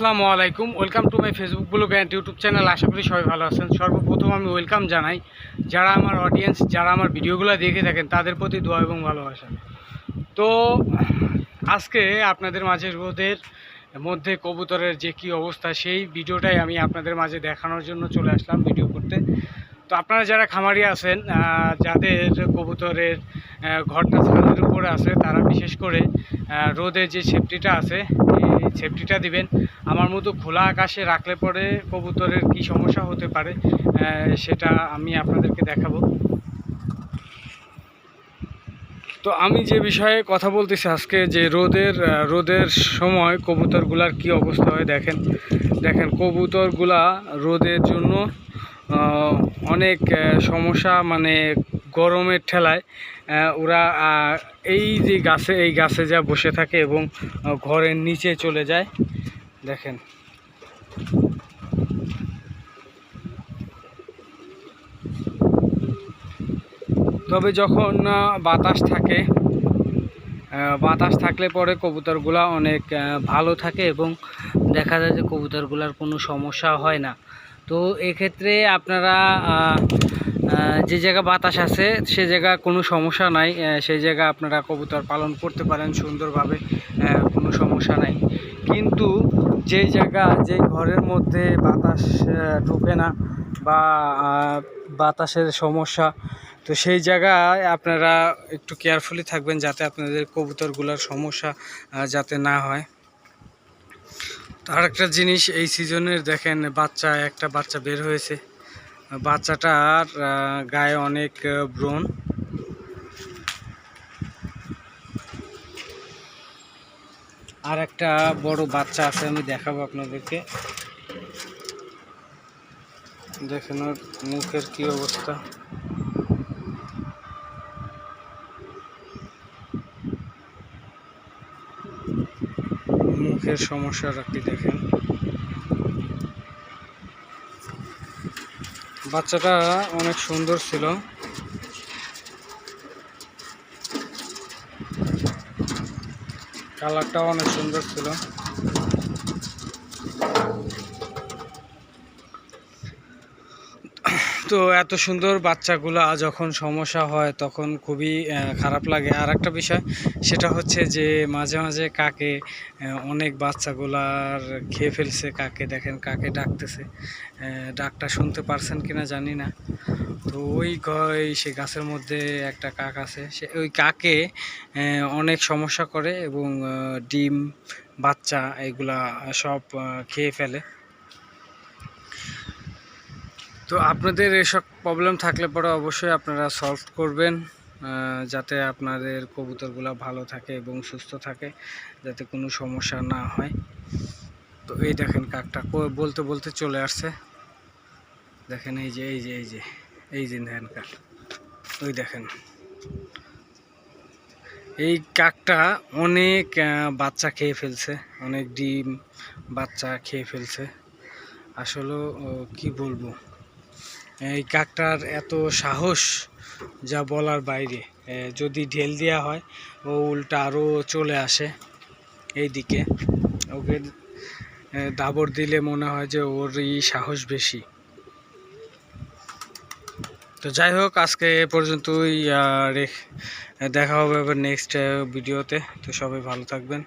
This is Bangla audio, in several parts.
আসসালামু আলাইকুম। Welcome to my Facebook blog and YouTube channel আশা করি সবাই ভালো আছেন। সর্বপ্রথম আমি ওয়েলকাম জানাই, যারা আমার অডিয়েন্স যারা আমার ভিডিওগুলো দেখে থাকেন, তাদের প্রতি দোয়া এবং ভালোবাসা। তো, আজকে আপনাদের মাঝে রোদের মধ্যে কবুতরের যে কী অবস্থা, সেই ভিডিওটাই আমি আপনাদের মাঝে দেখানোর জন্য চলে আসলাম ভিডিও করতে। তো আপনারা যারা খামারি আছেন যাদের কবুতরের ঘরটা ছাদের উপরে আছে, তারা বিশেষ করে রোদের যে সেফটিটা আছে সেফটিটা দিবেন। আমার মতো খোলা আকাশে রাখলে পরে কবুতরের কি সমস্যা হতে পারে সেটা আমি আপনাদেরকে দেখাবো। তো আমি যে বিষয়ে কথা বলতেছি আজকে, যে রোদের রোদের সময় কবুতরগুলার কি অবস্থা হয়, দেখেন। দেখেন, কবুতরগুলা রোদের জন্য অনেক সমস্যা মানে গরমের ঠেলায়। ওরা এই যে গাছে, এই গাছে যা বসে থাকে এবং ঘরের নিচে চলে যায়। দেখেন। তবে যখন বাতাস থাকে বাতাস থাকলে পরে কবুতরগুলা অনেক ভালো থাকে এবং দেখা যায় যে কবুতরগুলার কোনো সমস্যা হয় না। তো এক্ষেত্রে আপনারা যে জায়গা বাতাস আছে, সে জায়গা কোনো সমস্যা নাই সেই জায়গা আপনারা কবুতর পালন করতে পারেন সুন্দরভাবে কোনো সমস্যা নাই। কিন্তু যে জায়গা, যে ঘরের মধ্যে বাতাস ঢুকে না বা বাতাসের সমস্যা, তো সেই জায়গায় আপনারা একটু কেয়ারফুলি থাকবেন যাতে আপনাদের কবুতরগুলোর সমস্যা যাতে না হয়। আর একটা জিনিস এই সিজনের দেখেন, বাচ্চা, একটা বাচ্চা বের হয়েছে। বাচ্চাটার গায়ে অনেক ব্রণ। আর একটা বড় বাচ্চা আছে, আমি দেখাবো আপনাদেরকে। দেখেন ওর মুখের কি অবস্থা। মুখের সমস্যাটা আপনি দেখেন। বাচ্চাটা অনেক সুন্দর ছিল। কালারটাও অনেক সুন্দর ছিল। তো এত সুন্দর বাচ্চাগুলা যখন সমস্যা হয় তখন খুবই খারাপ লাগে। আর একটা বিষয়, সেটা হচ্ছে যে মাঝে মাঝে কাকে অনেক বাচ্চাগুলার খেয়ে ফেলছে কাকে, দেখেন কাকে ডাকতেছে। ডাকটা শুনতে পারছেন কিনা জানি না। তো ওই সে গাছের মধ্যে একটা কাক আছে, সে ওই কাকে অনেক সমস্যা করে এবং ডিম, বাচ্চা এগুলা সব খেয়ে ফেলে। তো আপনাদের এসব প্রবলেম থাকলে পরে অবশ্যই আপনারা সলভ করবেন যাতে আপনাদের কবুতরগুলো ভালো থাকে এবং সুস্থ থাকে, যাতে কোনো সমস্যা না হয়। তো এই দেখেন কাকটা বলতে বলতে চলে আসছে। দেখেন এই যে এই যে এই যে এই যে দেখেন কাক। ওই দেখেন। এই কাকটা অনেক বাচ্চা খেয়ে ফেলছে, অনেক ডিম বাচ্চা খেয়ে ফেলছে। আসলে কি বলব? এই কাকটার এত সাহস যা বলার বাইরে। যদি ঢেল দেওয়া হয়, ও উল্টা আরও চলে আসে এই দিকে ওকে দাবর দিলে মনে হয় যে ওর এই সাহস বেশি। তো যাই হোক, আজকে এ পর্যন্তই দেখা হবে আবার নেক্সট ভিডিওতে। তো সবাই ভালো থাকবেন,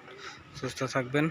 সুস্থ থাকবেন।